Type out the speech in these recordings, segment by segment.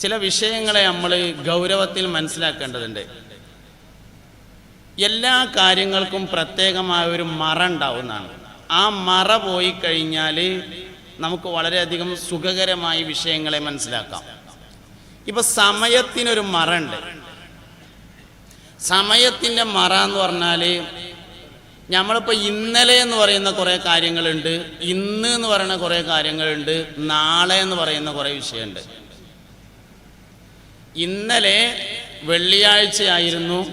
ചില വിഷയങ്ങളെ നമ്മൾ ഗൗരവത്തിൽ മനസ്സിലാക്കേണ്ടതുണ്ട്. എല്ലാ കാര്യങ്ങൾക്കും പ്രത്യേകമായ ഒരു മറ ഉണ്ടാവുന്നതാണ്. ആ മറ പോയി കഴിഞ്ഞാൽ നമുക്ക് വളരെയധികം സുഖകരമായി വിഷയങ്ങളെ മനസ്സിലാക്കാം. ഇപ്പൊ സമയത്തിനൊരു മറ ഉണ്ട്. സമയത്തിന്റെ മറ എന്ന് പറഞ്ഞാൽ നമ്മളിപ്പോൾ ഇന്നലെ എന്ന് പറയുന്ന കുറേ കാര്യങ്ങളുണ്ട് ഇന്ന് എന്ന് പറയുന്ന കുറേ കാര്യങ്ങളുണ്ട് നാളെ എന്ന് പറയുന്ന കുറേ വിഷയമുണ്ട്. ഇന്നലെ വെള്ളിയാഴ്ചയായിരുന്നു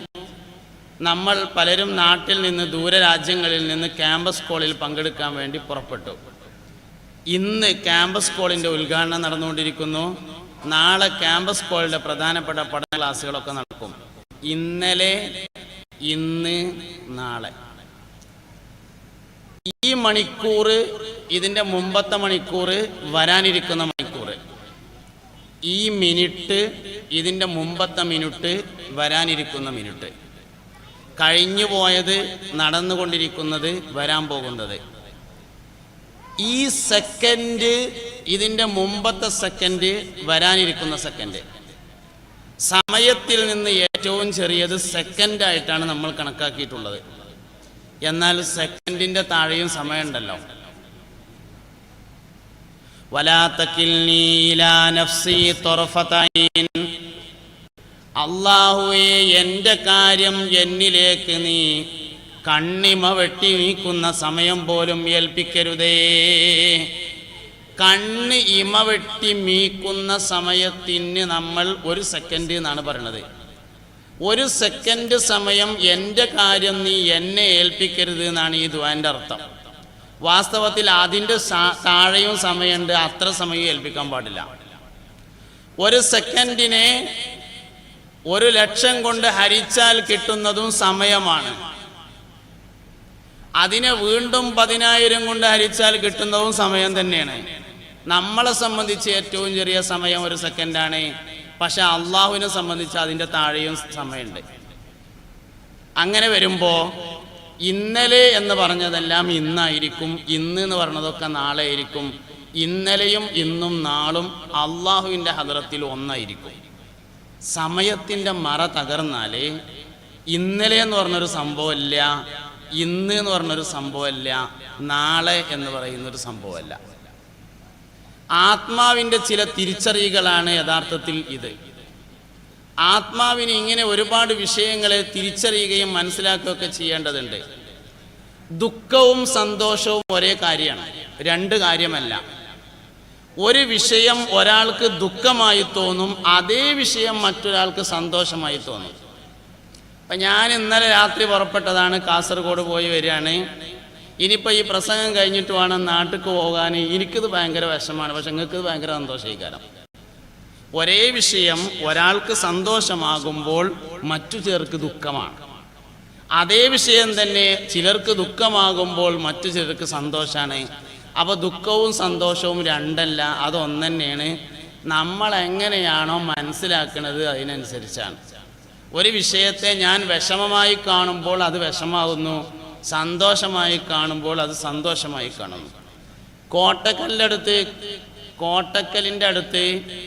നമ്മൾ പലരും നാട്ടിൽ നിന്ന് ദൂരരാജ്യങ്ങളിൽ നിന്ന് ക്യാമ്പസ് കോളിൽ പങ്കെടുക്കാൻ വേണ്ടി പുറപ്പെട്ടു. ഇന്ന് ക്യാമ്പസ് കോളിന്റെ ഉദ്ഘാടനം നടന്നുകൊണ്ടിരിക്കുന്നു. നാളെ ക്യാമ്പസ് കോളിന്റെ പ്രധാനപ്പെട്ട പഠന ക്ലാസ്സുകളൊക്കെ നടക്കും. ഇന്നലെ ഇന്ന് നാളെ. ഈ മണിക്കൂറ് ഇതിന്റെ മുമ്പത്തെ മണിക്കൂർ വരാനിരിക്കുന്ന മണിക്കൂർ ഈ മിനിറ്റ് ഇതിന്റെ മുമ്പത്തെ മിനിറ്റ് വരാനിരിക്കുന്ന മിനിറ്റ്. കഴിഞ്ഞു പോയത് നടന്നുകൊണ്ടിരിക്കുന്നത് വരാൻ പോകുന്നത്. ഈ സെക്കൻഡ് ഇതിന്റെ മുമ്പത്തെ സെക്കൻഡ് വരാനിരിക്കുന്ന സെക്കൻഡ്. സമയത്തിൽ നിന്ന് ഏറ്റവും ചെറിയത് സെക്കൻഡായിട്ടാണ് നമ്മൾ കണക്കാക്കിയിട്ടുള്ളത്. എന്നാൽ സെക്കൻഡിന്റെ താഴെയും സമയമുണ്ടല്ലോ. അള്ളാഹുവെ എന്റെ കാര്യം എന്നിലേക്ക് നീ കണ്ണിമ വെട്ടി നീക്കുന്ന സമയം പോലും ഏൽപ്പിക്കരുതേ. കണ്ണ് ഇമ വെട്ടി മീക്കുന്ന സമയത്തിന് നമ്മൾ ഒരു സെക്കൻഡ് എന്നാണ് പറയണത്. ഒരു സെക്കൻഡ് സമയം എന്റെ കാര്യം നീ എന്നെ ഏൽപ്പിക്കരുത് എന്നാണ് ഈ ദ്വാന്റെ അർത്ഥം. വാസ്തവത്തിൽ അതിന്റെ താഴെയും സമയമുണ്ട്. അത്ര സമയം ഏൽപ്പിക്കാൻ പാടില്ല. ഒരു സെക്കൻഡിനെ ഒരു ലക്ഷം കൊണ്ട് ഹരിച്ചാൽ കിട്ടുന്നതും സമയമാണ്. അതിനെ വീണ്ടും പതിനായിരം കൊണ്ട് ഹരിച്ചാൽ കിട്ടുന്നതും സമയം തന്നെയാണ്. നമ്മളെ സംബന്ധിച്ച് ഏറ്റവും ചെറിയ സമയം ഒരു സെക്കൻഡാണ്. പക്ഷെ അള്ളാഹുവിനെ സംബന്ധിച്ച് അതിന്റെ താഴെയും സമയമുണ്ട്. അങ്ങനെ വരുമ്പോൾ ഇന്നലെ എന്ന് പറഞ്ഞതെല്ലാം ഇന്നായിരിക്കും ഇന്ന് എന്ന് പറഞ്ഞതൊക്കെ നാളെ ആയിരിക്കും ഇന്നലെയും ഇന്നും നാളും അള്ളാഹുവിന്റെ ഹദ്രത്തിൽ ഒന്നായിരിക്കും. സമയത്തിന്റെ മറ തകർന്നാൽ ഇന്നലെ എന്ന് പറഞ്ഞൊരു സംഭവമല്ല ഇന്ന് എന്ന് പറഞ്ഞൊരു സംഭവമല്ല നാളെ എന്ന് പറയുന്നൊരു സംഭവമല്ല. ആത്മാവിന്റെ ചില തിരിച്ചറിയുകളാണ് യഥാർത്ഥത്തിൽ ഇത്. ആത്മാവിന് ഇങ്ങനെ ഒരുപാട് വിഷയങ്ങളെ തിരിച്ചറിയുകയും മനസ്സിലാക്കുകയൊക്കെ ചെയ്യേണ്ടതുണ്ട്. ദുഃഖവും സന്തോഷവും ഒരേ കാര്യമാണ്. രണ്ട് കാര്യമല്ല. ഒരു വിഷയം ഒരാൾക്ക് ദുഃഖമായി തോന്നും അതേ വിഷയം മറ്റൊരാൾക്ക് സന്തോഷമായി തോന്നും. അപ്പം ഞാൻ ഇന്നലെ രാത്രി പുറപ്പെട്ടതാണ് കാസർഗോഡ് പോയി വരികയാണ്. ഇനിയിപ്പോൾ ഈ പ്രസംഗം കഴിഞ്ഞിട്ട് വേണം നാട്ടിൽ പോകാൻ. എനിക്കിത് ഭയങ്കര വിഷമാണ് പക്ഷെ നിങ്ങൾക്ക് ഭയങ്കര സന്തോഷീകരം ഒരേ വിഷയം ഒരാൾക്ക് സന്തോഷമാകുമ്പോൾ മറ്റു ചിലർക്ക് ദുഃഖമാണ്. അതേ വിഷയം തന്നെ ചിലർക്ക് ദുഃഖമാകുമ്പോൾ മറ്റു ചിലർക്ക് സന്തോഷമാണ് അപ്പോൾ ദുഃഖവും സന്തോഷവും രണ്ടല്ല അതൊന്നു തന്നെയാണ് നമ്മൾ എങ്ങനെയാണോ മനസ്സിലാക്കുന്നത് അതിനനുസരിച്ചാണ്. ഒരു വിഷയത്തെ ഞാൻ വിഷമമായി കാണുമ്പോൾ അത് വിഷമാകുന്നു സന്തോഷമായി കാണുമ്പോൾ അത് സന്തോഷമായി കാണുന്നു. കോട്ടക്കല്ലടുത്ത് അടുത്ത് കോട്ടക്കലിന്റെ അടുത്ത്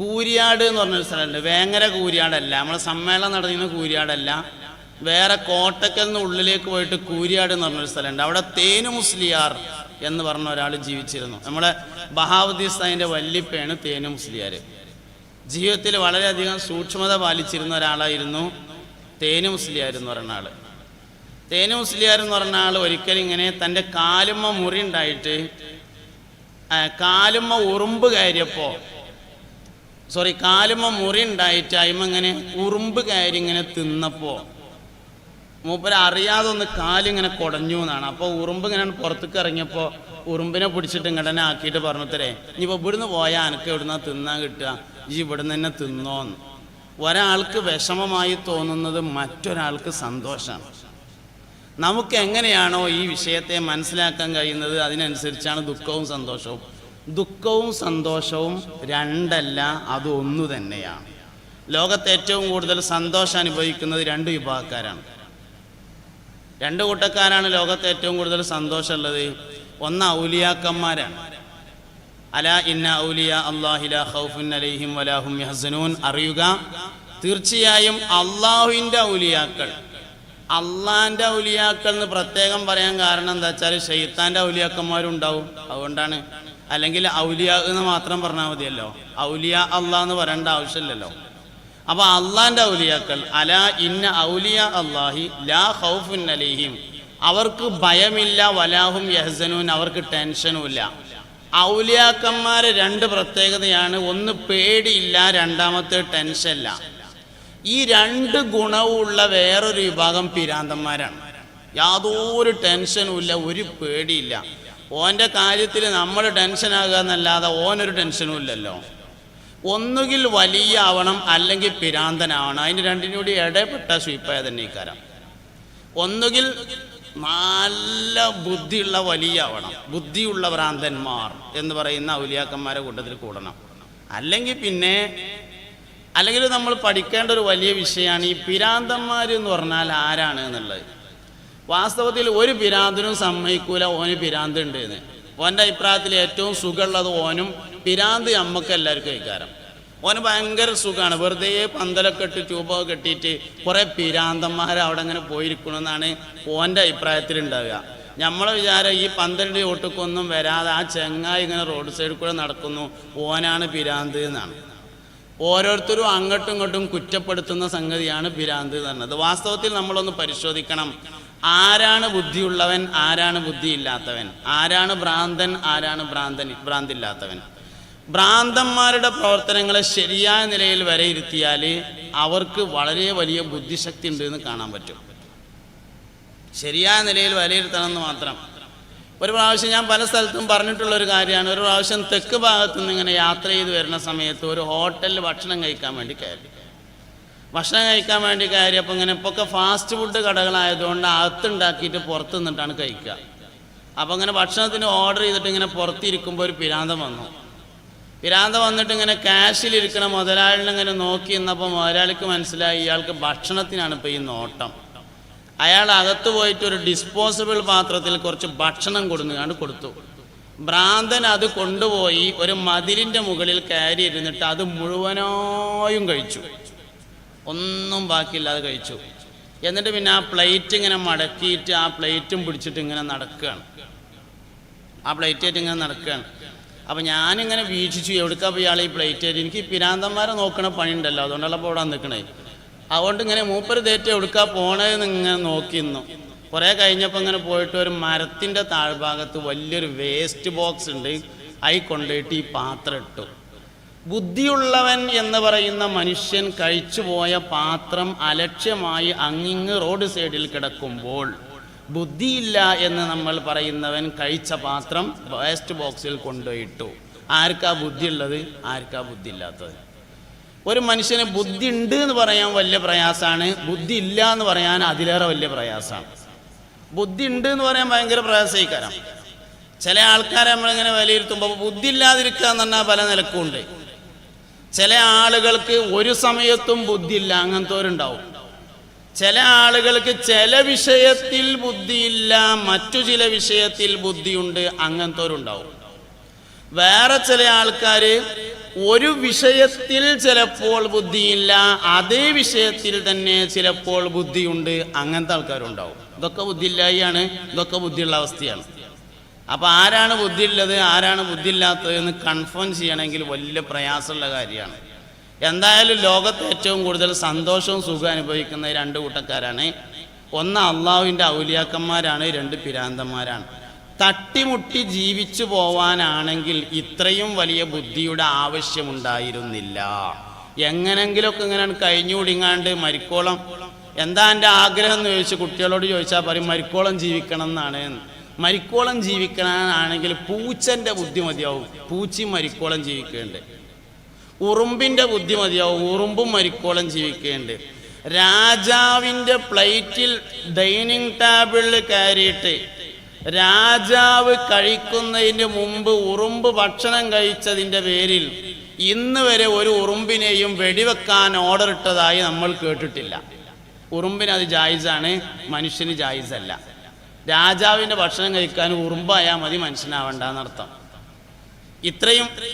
കൂരിയാട് എന്ന് പറഞ്ഞൊരു സ്ഥലമുണ്ട്. വേങ്ങര കൂരിയാടല്ല. നമ്മളെ സമ്മേളനം നടന്നിരുന്ന കൂരിയാടല്ല. വേറെ കോട്ടക്കലിന് ഉള്ളിലേക്ക് പോയിട്ട് കൂരിയാട് എന്ന് പറഞ്ഞൊരു സ്ഥലമുണ്ട്. അവിടെ തേനു മുസ്ലിയാർ എന്ന് പറഞ്ഞ ഒരാൾ ജീവിച്ചിരുന്നു. നമ്മളെ ബഹാവുദ്ദീസ്ഥാനിന്റെ വല്യപ്പയാണ് തേനു മുസ്ലിയാർ. ജീവിതത്തിൽ വളരെയധികം സൂക്ഷ്മത പാലിച്ചിരുന്ന ഒരാളായിരുന്നു തേനു മുസ്ലിയാർ എന്ന് പറയുന്ന ആൾ തേനു മുസ്ലിയാർ എന്ന് പറഞ്ഞ ആൾ ഒരിക്കലും ഇങ്ങനെ തന്റെ കാലുമ്മ മുറി ഉണ്ടായിട്ട് കാലുമ്മ ഉറുമ്പ് കയറിയപ്പോൾ സോറി കാലുമ മുറി ഉണ്ടായിട്ട് അയിമ ഇങ്ങനെ ഉറുമ്പ് കയറി ഇങ്ങനെ തിന്നപ്പോൾ മൂപ്പര് അറിയാതെ ഒന്ന് കാലിങ്ങനെ കുടഞ്ഞു എന്നാണ്. അപ്പോൾ ഉറുമ്പ് ഇങ്ങനെ പുറത്തേക്ക് ഇറങ്ങിയപ്പോൾ ഉറുമ്പിനെ പിടിച്ചിട്ട് ഇങ്ങടനെ ആക്കിയിട്ട് പറഞ്ഞത്രേ ഇനിയിപ്പോൾ ഇവിടുന്ന് പോയാൽ അനക്ക് ഇവിടുന്ന് തിന്നാൻ കിട്ടുക? ഈ ഇവിടുന്ന് തന്നെ തിന്നോന്ന് ഒരാൾക്ക് വിഷമമായി തോന്നുന്നത് മറ്റൊരാൾക്ക് സന്തോഷമാണ്. നമുക്ക് എങ്ങനെയാണോ ഈ വിഷയത്തെ മനസ്സിലാക്കാൻ കഴിയുന്നത് അതിനനുസരിച്ചാണ് ദുഃഖവും സന്തോഷവും. ദുഃഖവും സന്തോഷവും രണ്ടല്ല അത് ഒന്നു തന്നെയാണ്. ലോകത്ത് ഏറ്റവും കൂടുതൽ സന്തോഷം അനുഭവിക്കുന്നത് രണ്ട് വിഭാഗക്കാരാണ്. രണ്ട് കൂട്ടക്കാരാണ് ലോകത്ത് ഏറ്റവും കൂടുതൽ സന്തോഷമുള്ളത്. ഒന്ന് ഔലിയാക്കന്മാരാണ്. അല ഇന്ന ഔലിയ അള്ളാഹില ഖൗഫുൻ അലൈഹിം വലാഹും യഹസനൂൻ. അറിയുക തീർച്ചയായും അള്ളാഹുവിന്റെ ഔലിയാക്കൾ. അള്ളാഹിന്റെ ഔലിയാക്കൾ എന്ന് പ്രത്യേകം പറയാൻ കാരണം എന്താ വെച്ചാൽ ഷെയ്ത്താന്റെ ഔലിയാക്കന്മാരും ഉണ്ടാവും അതുകൊണ്ടാണ് അല്ലെങ്കിൽ ഔലിയ എന്ന് മാത്രം പറഞ്ഞാൽ മതിയല്ലോ. ഔലിയ അള്ളാഹ് എന്ന് പറയേണ്ട ആവശ്യമില്ലല്ലോ. അപ്പൊ അള്ളാന്റെ ഔലിയാക്കൾ അല ഇന്ന ഔലിയ അള്ളാഹി ലാ ഹൗഫുൻ അലൈഹിം. അവർക്ക് ഭയമില്ല വലാഹും യഹസനൂൻ അവർക്ക് ടെൻഷനുമില്ല ഔലിയാക്കന്മാരെ രണ്ട് പ്രത്യേകതയാണ്. ഒന്ന് പേടിയില്ല രണ്ടാമത്തെ ടെൻഷനില്ല. ഈ രണ്ട് ഗുണവുമുള്ള വേറൊരു വിഭാഗം പിരാന്തന്മാരാണ്. യാതൊരു ടെൻഷനും ഇല്ല ഒരു പേടിയില്ല. ഓന്റെ കാര്യത്തിൽ നമ്മൾ ടെൻഷനാകുക എന്നല്ലാതെ ഓനൊരു ടെൻഷനും ഇല്ലല്ലോ. ഒന്നുകിൽ വലിയ ആവണം അല്ലെങ്കിൽ പിരാന്തനാവണം. അതിന് രണ്ടിനും കൂടി ഇടപെട്ട സ്വീപ്പായ തന്നെ ഇക്കാരം ഒന്നുകിൽ നല്ല ബുദ്ധിയുള്ള വലിയ ആവണം. ബുദ്ധിയുള്ള ഭ്രാന്തന്മാർ എന്ന് പറയുന്ന ഔലിയാക്കന്മാരെ കൂട്ടത്തിൽ കൂടണം. അല്ലെങ്കിൽ പിന്നെ അല്ലെങ്കിൽ നമ്മൾ പഠിക്കേണ്ട ഒരു വലിയ വിഷയമാണ് ഈ പിരാന്തന്മാർ എന്ന് പറഞ്ഞാൽ ആരാണ് എന്നുള്ളത്. വാസ്തവത്തിൽ ഒരു പിരാന്തിനും സമ്മതിക്കൂല ഓന് പിരാന്ത് ഉണ്ട് എന്ന് ഓന്റെ അഭിപ്രായത്തിൽ ഏറ്റവും സുഖമുള്ളത് ഓനും പിരാന്ത് നമ്മക്ക് എല്ലാവർക്കും കഴിക്കാരം ഓന് ഭയങ്കര സുഖമാണ്. വെറുതെ പന്തലൊക്കെ ഇട്ട് ട്യൂബൊക്കെ കെട്ടിയിട്ട് കുറേ പിരാന്തന്മാർ അവിടെ അങ്ങനെ പോയിരിക്കണമെന്നാണ് ഓന്റെ അഭിപ്രായത്തിൽ ഉണ്ടാവുക. നമ്മളെ വിചാരം ഈ പന്തലിന്റെ ഓട്ടക്കൊന്നും വരാതെ ആ ചെങ്ങായി ഇങ്ങനെ റോഡ് സൈഡിൽ കൂടെ നടക്കുന്നു ഓനാണ് പിരാന്ത് എന്നാണ്. ഓരോരുത്തരും അങ്ങോട്ടും ഇങ്ങോട്ടും കുറ്റപ്പെടുത്തുന്ന സംഗതിയാണ് പിരാന്ത് എന്ന് പറഞ്ഞത്. വാസ്തവത്തിൽ നമ്മളൊന്ന് പരിശോധിക്കണം. ആരാണ് ബുദ്ധിയുള്ളവൻ ആരാണ് ബുദ്ധിയില്ലാത്തവൻ? ആരാണ് ഭ്രാന്തൻ ആരാണ് ഭ്രാന്തൻ ഭ്രാന്തില്ലാത്തവൻ? ഭ്രാന്തന്മാരുടെ പ്രവർത്തനങ്ങളെ ശരിയായ നിലയിൽ വരയിരുത്തിയാൽ അവർക്ക് വളരെ വലിയ ബുദ്ധിശക്തി ഉണ്ട് എന്ന് കാണാൻ പറ്റും. ശരിയായ നിലയിൽ വിലയിരുത്തണമെന്ന് മാത്രം. ഒരു പ്രാവശ്യം ഞാൻ പല സ്ഥലത്തും പറഞ്ഞിട്ടുള്ള ഒരു കാര്യമാണ്. ഒരു പ്രാവശ്യം തെക്ക് ഭാഗത്തുനിന്ന് ഇങ്ങനെ യാത്ര ചെയ്ത് വരുന്ന സമയത്ത് ഒരു ഹോട്ടലിൽ ഭക്ഷണം കഴിക്കാൻ വേണ്ടി കയറി. ഭക്ഷണം കഴിക്കാൻ വേണ്ടി കയറി അപ്പം ഇങ്ങനെ ഇപ്പോൾ ഫാസ്റ്റ് ഫുഡ് കടകളായതുകൊണ്ട് അകത്തുണ്ടാക്കിയിട്ട് പുറത്ത് നിന്നിട്ടാണ് കഴിക്കുക. അപ്പം ഇങ്ങനെ ഭക്ഷണത്തിന് ഓർഡർ ചെയ്തിട്ട് ഇങ്ങനെ പുറത്തിരിക്കുമ്പോൾ ഒരു പിരാന്തം വന്നു. പിരാന്തം വന്നിട്ട് ഇങ്ങനെ ക്യാഷിലിരിക്കണ മുതലാളിനെ ഇങ്ങനെ നോക്കി നിന്നപ്പോൾ മുതലാളിക്ക് മനസ്സിലായി ഇയാൾക്ക് ഭക്ഷണത്തിനാണ് ഇപ്പോൾ ഈ നോട്ടം. അയാൾ അകത്ത് പോയിട്ട് ഒരു ഡിസ്പോസിബിൾ പാത്രത്തിൽ കുറച്ച് ഭക്ഷണം കൊടുന്നുകാണ്ട് കൊടുത്തു. ഭ്രാന്തൻ അത് കൊണ്ടുപോയി ഒരു മതിലിന്റെ മുകളിൽ കയറി ഇരുന്നിട്ട് അത് മുഴുവനായും കഴിച്ചു. ഒന്നും ബാക്കിയില്ലാതെ കഴിച്ചു. എന്നിട്ട് പിന്നെ ആ പ്ലേറ്റ് ഇങ്ങനെ മടക്കിയിട്ട് ആ പ്ലേറ്റും പിടിച്ചിട്ട് ഇങ്ങനെ നടക്കുകയാണ്. ആ പ്ലേറ്റ് ആയിട്ട് ഇങ്ങനെ നടക്കുകയാണ്. അപ്പം ഞാനിങ്ങനെ വീക്ഷിച്ചു എവിടുക്കാ പോയി ഇയാൾ ഈ പ്ലേറ്റ് ആയിട്ട്? എനിക്ക് പിരാന്തന്മാരെ നോക്കണ പണിയുണ്ടല്ലോ അതുകൊണ്ടല്ല ഇവിടെ നിൽക്കണേ അതുകൊണ്ട് ഇങ്ങനെ മൂപ്പര് തേറ്റ് എവിടുക്കാ പോണേന്ന് ഇങ്ങനെ നോക്കി നിന്നു. കുറേ കഴിഞ്ഞപ്പോൾ ഇങ്ങനെ പോയിട്ട് ഒരു മരത്തിന്റെ താഴ്ഭാഗത്ത് വലിയൊരു വേസ്റ്റ് ബോക്സ് ഉണ്ട്. അതിൽ കൊണ്ടുപോയിട്ട് ഈ പാത്രം ഇട്ടു. ബുദ്ധിയുള്ളവൻ എന്ന് പറയുന്ന മനുഷ്യൻ കഴിച്ചുപോയ പാത്രം അലക്ഷ്യമായി അങ്ങിങ്ങ് റോഡ് സൈഡിൽ കിടക്കുമ്പോൾ ബുദ്ധിയില്ല എന്ന് നമ്മൾ പറയുന്നവൻ കഴിച്ച പാത്രം വേസ്റ്റ് ബോക്സിൽ കൊണ്ടുപോയിട്ടു. ആർക്കാ ബുദ്ധിയുള്ളത്? ആർക്കാ ബുദ്ധി ഇല്ലാത്തത് ഒരു മനുഷ്യന് ബുദ്ധി ഉണ്ട് എന്ന് പറയാൻ വലിയ പ്രയാസമാണ് ബുദ്ധി ഇല്ല എന്ന് പറയാൻ അതിലേറെ വലിയ പ്രയാസമാണ് ബുദ്ധി ഉണ്ട് എന്ന് പറയാൻ ഭയങ്കര പ്രയാസീകരം ചില ആൾക്കാരെ നമ്മളിങ്ങനെ വിലയിരുത്തുമ്പോൾ ബുദ്ധി ഇല്ലാതിരിക്കുക എന്ന് പറഞ്ഞാൽ പല നിലക്കും ഉണ്ട് ചില ആളുകൾക്ക് ഒരു സമയത്തും ബുദ്ധിയില്ല അങ്ങനത്തോരുണ്ടാവും. ചില ആളുകൾക്ക് ചില വിഷയത്തിൽ ബുദ്ധിയില്ല മറ്റു ചില വിഷയത്തിൽ ബുദ്ധിയുണ്ട് അങ്ങനത്തോരുണ്ടാവും. വേറെ ചില ആൾക്കാർ ഒരു വിഷയത്തിൽ ചിലപ്പോൾ ബുദ്ധിയില്ല അതേ വിഷയത്തിൽ തന്നെ ചിലപ്പോൾ ബുദ്ധിയുണ്ട് അങ്ങനത്തെ ആൾക്കാരുണ്ടാവും. ഇതൊക്കെ ബുദ്ധിയില്ലായാണ് ഇതൊക്കെ ബുദ്ധിയുള്ള അവസ്ഥയാണ്. അപ്പോൾ ആരാണ് ബുദ്ധിയുള്ളത് ആരാണ് ബുദ്ധിയില്ലാത്തത് എന്ന് കൺഫേം ചെയ്യണമെങ്കിൽ വലിയ പ്രയാസമുള്ള കാര്യമാണ്. എന്തായാലും ലോകത്ത് ഏറ്റവും കൂടുതൽ സന്തോഷവും സുഖം അനുഭവിക്കുന്ന രണ്ട് കൂട്ടക്കാരാണ്. ഒന്ന് അള്ളാഹുവിന്റെ ഔലിയാക്കന്മാരാണ് രണ്ട് പിരാന്തന്മാരാണ്. തട്ടിമുട്ടി ജീവിച്ചു പോവാനാണെങ്കിൽ ഇത്രയും വലിയ ബുദ്ധിയുടെ ആവശ്യമുണ്ടായിരുന്നില്ല. എങ്ങനെങ്കിലുമൊക്കെ ഇങ്ങനെ കഴിഞ്ഞുകൂടിങ്ങാണ്ട് മരിക്കോളം. എന്താ എന്റെ ആഗ്രഹം എന്ന് ചോദിച്ചു കുട്ടികളോട് ചോദിച്ചാൽ പറയും മരിക്കോളം ജീവിക്കണം എന്നാണ് മരിക്കോളം ജീവിക്കണമെന്നാണെങ്കിൽ പൂച്ചന്റെ ബുദ്ധി മതിയാവും. പൂച്ചി മരിക്കോളം ജീവിക്കേണ്ടത് ഉറുമ്പിന്റെ ബുദ്ധി മതിയാവും. ഉറുമ്പും മരിക്കോളം ജീവിക്കേണ്ടത് രാജാവിന്റെ പ്ലേറ്റിൽ ഡൈനിങ് ടേബിളിൽ കയറിയിട്ട് രാജാവ് കഴിക്കുന്നതിന് മുമ്പ് ഉറുമ്പ് ഭക്ഷണം കഴിച്ചതിന്റെ പേരിൽ ഇന്ന് വരെ ഒരു ഉറുമ്പിനെയും വെടിവെക്കാൻ ഓർഡർ ഇട്ടതായി നമ്മൾ കേട്ടിട്ടില്ല. ഉറുമ്പിന് അത് ജായിസാണ് മനുഷ്യന് ജായിസല്ല. രാജാവിന്റെ ഭക്ഷണം കഴിക്കാൻ ഉറുമ്പായാൽ മതി മനുഷ്യനാവണ്ടെന്നർത്ഥം. ഇത്രയും